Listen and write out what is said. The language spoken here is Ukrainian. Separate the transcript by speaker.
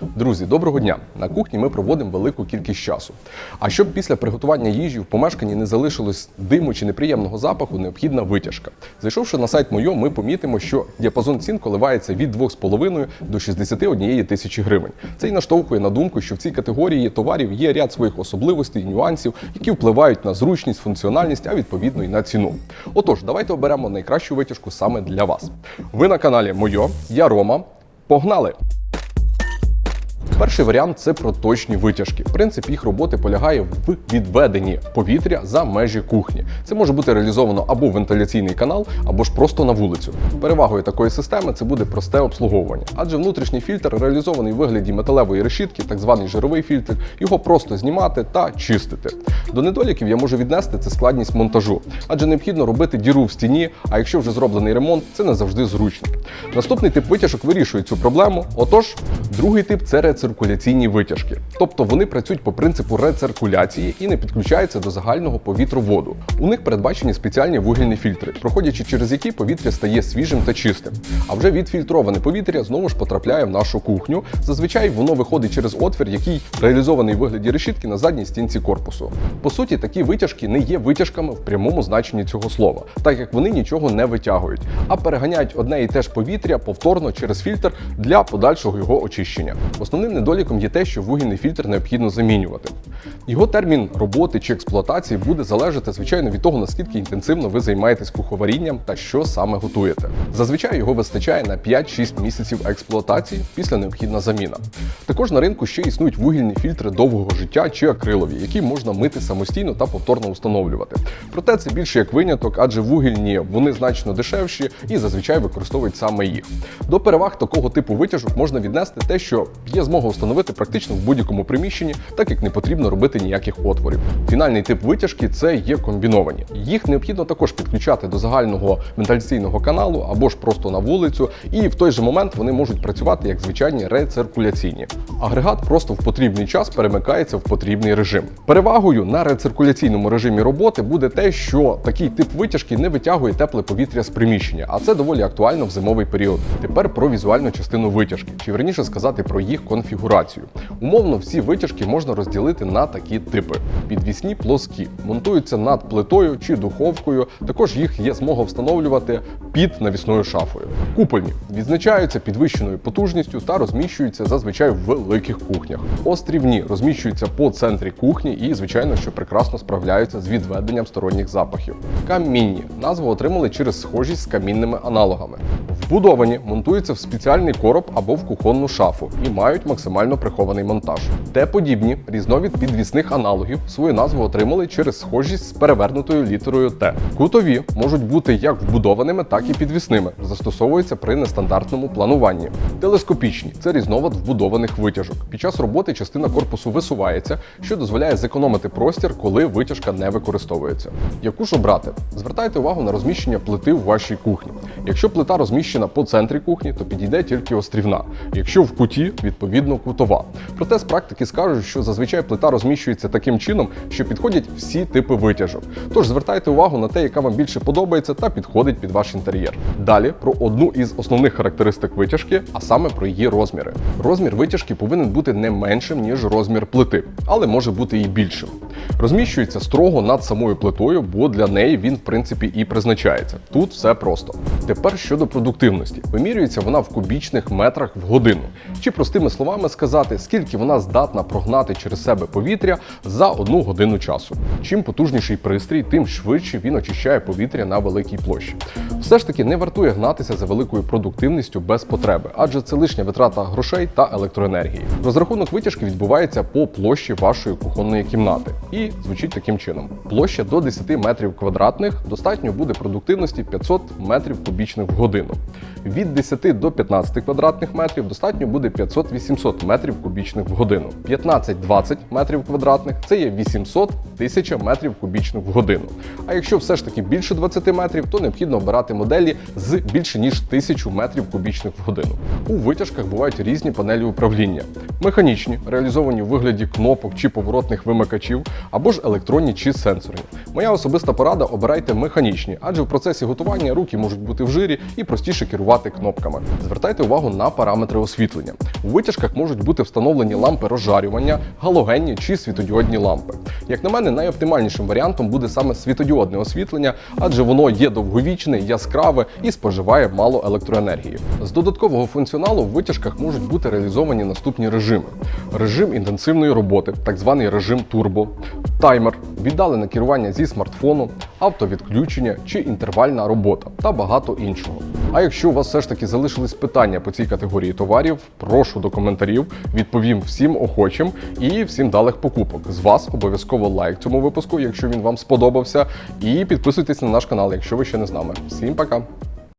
Speaker 1: Друзі, доброго дня! На кухні ми проводимо велику кількість часу. А щоб після приготування їжі в помешканні не залишилось диму чи неприємного запаху, необхідна витяжка. Зайшовши на сайт Мойо, ми помітимо, що діапазон цін коливається від 2,5 до 61 тисячі гривень. Це й наштовхує на думку, що в цій категорії товарів є ряд своїх особливостей і нюансів, які впливають на зручність, функціональність, а відповідно і на ціну. Отож, давайте оберемо найкращу витяжку саме для вас. Ви на каналі Мойо, я Рома. Погнали! Перший варіант це проточні витяжки. Принцип їх роботи полягає в відведенні повітря за межі кухні. Це може бути реалізовано або в вентиляційний канал, або ж просто на вулицю. Перевагою такої системи це буде просте обслуговування, адже внутрішній фільтр реалізований у вигляді металевої решітки, так званий жировий фільтр. Його просто знімати та чистити. До недоліків я можу віднести це складність монтажу, адже необхідно робити діру в стіні. А якщо вже зроблений ремонт, це не завжди зручно. Наступний тип витяжок вирішує цю проблему. Отож, другий тип це рециркуляційні витяжки. Тобто вони працюють по принципу рециркуляції і не підключаються до загального повітроводу. У них передбачені спеціальні вугільні фільтри, проходячи через які повітря стає свіжим та чистим. А вже відфільтроване повітря знову ж потрапляє в нашу кухню. Зазвичай воно виходить через отвір, який реалізований в вигляді решітки на задній стінці корпусу. По суті, такі витяжки не є витяжками в прямому значенні цього слова, так як вони нічого не витягують, а переганяють одне і те ж повітря повторно через фільтр для подальшого його очищення. Основним недоліком є те, що вугільний фільтр необхідно замінювати. Його термін роботи чи експлуатації буде залежати, звичайно, від того, наскільки інтенсивно ви займаєтесь куховарінням та що саме готуєте. Зазвичай його вистачає на 5-6 місяців експлуатації після необхідна заміна. Також на ринку ще існують вугільні фільтри довгого життя чи акрилові, які можна мити самостійно та повторно встановлювати. Проте це більше як виняток, адже вугільні вони значно дешевші і зазвичай використовують саме їх. До переваг такого типу витяжок можна віднести те, що є змога встановити практично в будь-якому приміщенні, так як не потрібно робити ніяких отворів. Фінальний тип витяжки це є комбіновані. Їх необхідно також підключати до загального вентиляційного каналу або ж просто на вулицю, і в той же момент вони можуть працювати як звичайні рециркуляційні. Агрегат просто в потрібний час перемикається в потрібний режим. Перевагою на рециркуляційному режимі роботи буде те, що такий тип витяжки не витягує тепле повітря з приміщення, а це доволі актуально в зимовий період. Тепер про візуальну частину витяжки, чи верніше сказати про їх конфігурацію. Умовно, всі витяжки можна розділити на такі типи: підвісні плоскі, монтуються над плитою чи духовкою. Також їх є змога встановлювати під навісною шафою. Купольні відзначаються підвищеною потужністю та розміщуються зазвичай в великих кухнях. Острівні розміщуються по центрі кухні і, звичайно, що прекрасно справляються з відведенням сторонніх запахів. Камінні назву отримали через схожість з камінними аналогами. Вбудовані монтуються в спеціальний короб або в кухонну шафу і мають максимально прихований монтаж. Т-подібні різновид підвісних аналогів свою назву отримали через схожість з перевернутою літерою Т. Кутові можуть бути як вбудованими, так і підвісними. Застосовуються при нестандартному плануванні. Телескопічні це різновид вбудованих витяжок. Під час роботи частина корпусу висувається, що дозволяє зекономити простір, коли витяжка не використовується. Яку ж обрати? Звертайте увагу на розміщення плити в вашій кухні. Якщо плита розміщена по центрі кухні, то підійде тільки острівна. Якщо в куті, відповідно кутова. Проте з практики скажуть, що зазвичай плита розміщується таким чином, що підходять всі типи витяжок. Тож звертайте увагу на те, яка вам більше подобається та підходить під ваш інтер'єр. Далі про одну із основних характеристик витяжки, а саме про її розміри. Розмір витяжки повинен бути не меншим, ніж розмір плити, але може бути і більшим. Розміщується строго над самою плитою, бо для неї він в принципі і призначається. Тут все просто. Тепер щодо продуктивності, вимірюється вона в кубічних метрах в годину. Чи простими словами сказати, скільки вона здатна прогнати через себе повітря за одну годину часу. Чим потужніший пристрій, тим швидше він очищає повітря на великій площі. Все ж таки не вартує гнатися за великою продуктивністю без потреби, адже це лишня витрата грошей та електроенергії. Розрахунок витяжки відбувається по площі вашої кухонної кімнати і звучить таким чином: площа до 10 метрів квадратних достатньо буде продуктивності 500 метрів кубічних в годину. Від 10 до 15 квадратних метрів достатньо буде 500-800 метрів кубічних в годину. 15-20 метрів квадратних це є 800 1000 метрів кубічних в годину. А якщо все ж таки більше 20 метрів, то необхідно обирати моделі з більше ніж 1000 метрів кубічних в годину. У витяжках бувають різні панелі управління. Механічні, реалізовані у вигляді кнопок чи поворотних вимикачів, або ж електронні чи сенсорні. Моя особиста порада обирайте механічні, адже в процесі готування руки можуть бути в жирі і простіше керувати кнопками. Звертайте увагу на параметри освітлення. У витяжках можуть бути встановлені лампи розжарювання, галогенні чи світодіодні лампи. Як на мене, найоптимальнішим варіантом буде саме світодіодне освітлення, адже воно є довговічне, яскраве і споживає мало електроенергії. З додаткового функціоналу в витяжках можуть бути реалізовані наступні режими: режим інтенсивної роботи, так званий режим турбо, таймер, віддалене керування зі смартфону, автовідключення чи інтервальна робота та багато іншого. А якщо у вас все ж таки залишились питання по цій категорії товарів, прошу до коментарів, відповім всім охочим і всім далих покупок. З вас обов'язково лайк цьому випуску, якщо він вам сподобався, і підписуйтесь на наш канал, якщо ви ще не з нами. Всім пока!